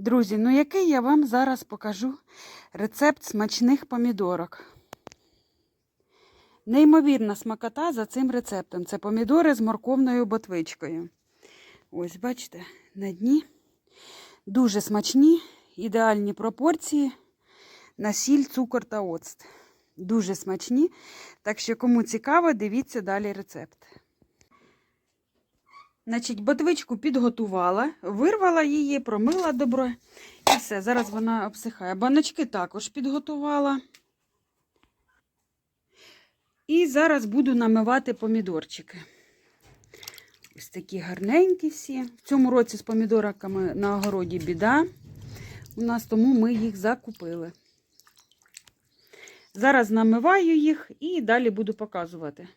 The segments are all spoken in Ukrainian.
Друзі, ну який я вам зараз покажу рецепт смачних помідорок. Неймовірна смакота за цим рецептом. Це помідори з морковною ботвичкою. Ось, бачите, на дні. Дуже смачні, ідеальні пропорції на сіль, цукор та оцт. Дуже смачні. Так що, кому цікаво, дивіться далі рецепт. Значить, ботвичку підготувала, вирвала її, промила добро. І все, зараз вона обсихає. Баночки також підготувала. І зараз буду намивати помідорчики. Ось такі гарненькі всі. В цьому році з помідорками на огороді біда. У нас тому ми їх закупили. Зараз намиваю їх і далі буду показувати.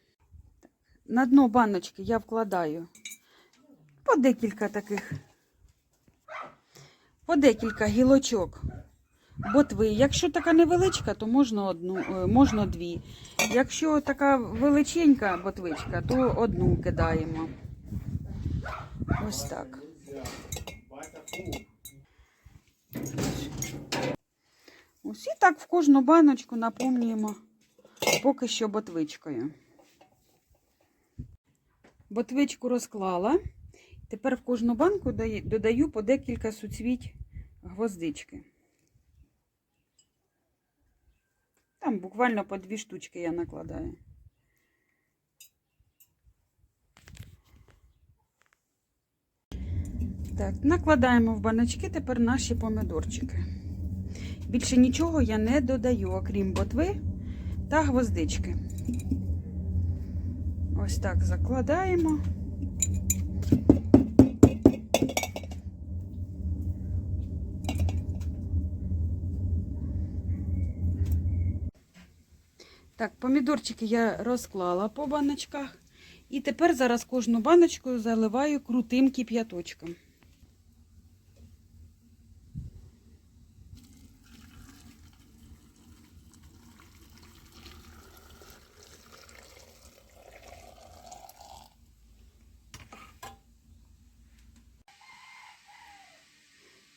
На дно баночки я вкладаю по декілька таких, по декілька гілочок ботви. Якщо така невеличка, то можна одну, е, можна дві. Якщо така величенька ботвичка, то одну кидаємо. Ось так. Ось і так в кожну баночку наповнюємо поки що ботвичкою. Ботвичку розклала. Тепер в кожну банку додаю по декілька суцвіть гвоздички. Там буквально по дві штучки я накладаю. Так, накладаємо в баночки тепер наші помидорчики. Більше нічого я не додаю, окрім ботви та гвоздички. Ось так закладаємо. Так, помідорчики я розклала по баночках. І тепер зараз кожну баночку заливаю крутим кип'яточком.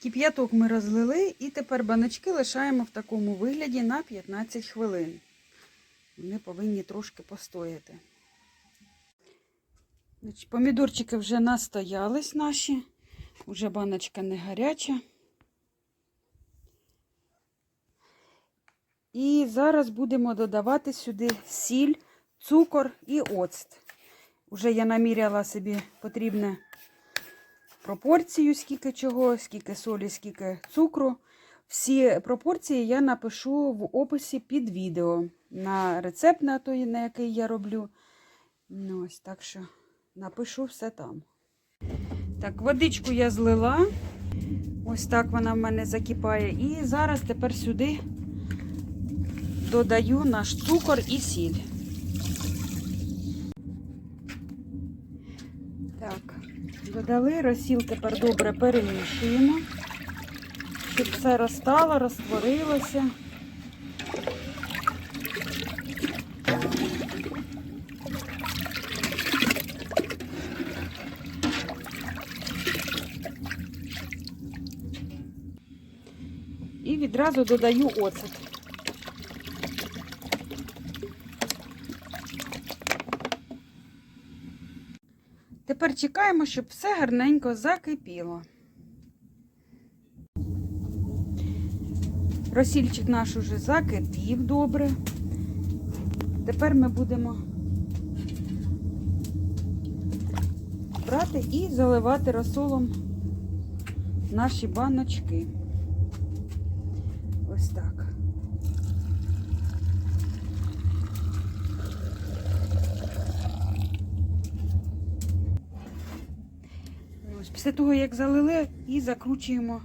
Кип'яток ми розлили і тепер баночки лишаємо в такому вигляді на 15 хвилин. Вони повинні трошки постояти. Помідорчики вже настоялись наші, вже баночка не гаряча. І зараз будемо додавати сюди сіль, цукор і оцт. Уже я наміряла собі потрібне пропорцію, скільки чого, скільки солі, скільки цукру. Всі пропорції я напишу в описі під відео на рецепт, на той, на який я роблю. Ну, ось так що напишу все там. Так, водичку я злила. Ось так вона в мене закипає. І зараз тепер сюди додаю наш цукор і сіль. Так, додали, розсіл тепер добре перемішуємо, щоб все розтало, розтворилося. І відразу додаю оцет. Тепер чекаємо, щоб все гарненько закипіло. Розсільчик наш уже закипів добре. Тепер ми будемо брати і заливати розсолом наші баночки. Ось так. Ну, після того, як залили, і закручуємо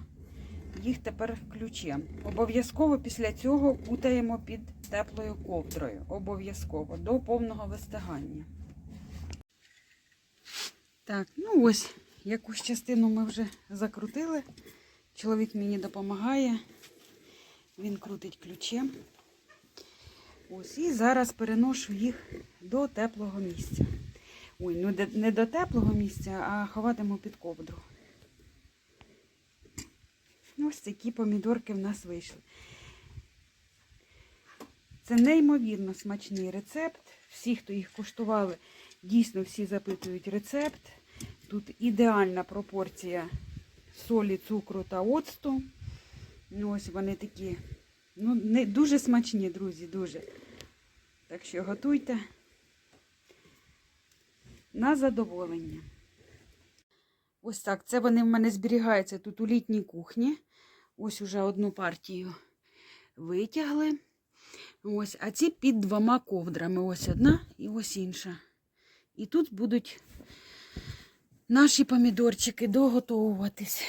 їх тепер ключем. Обов'язково після цього кутаємо під теплою ковдрою. Обов'язково до повного вистигання. Так, ну ось якусь частину ми вже закрутили. Чоловік мені допомагає. Він крутить ключем. Ось, і зараз переношу їх до теплого місця. Ой, ну не до теплого місця, а ховатиму під ковдру. Ось такі помідорки в нас вийшли. Це неймовірно смачний рецепт. Всі, хто їх куштували, дійсно всі запитують рецепт. Тут ідеальна пропорція солі, цукру та оцту. Ну, ось вони такі. Ну, не, дуже смачні, друзі, дуже. Так що готуйте на задоволення. Ось так. Це вони в мене зберігаються тут у літній кухні. Ось уже одну партію витягли. Ось, а ці під двома ковдрами. Ось одна і ось інша. І тут будуть наші помідорчики доготовуватись.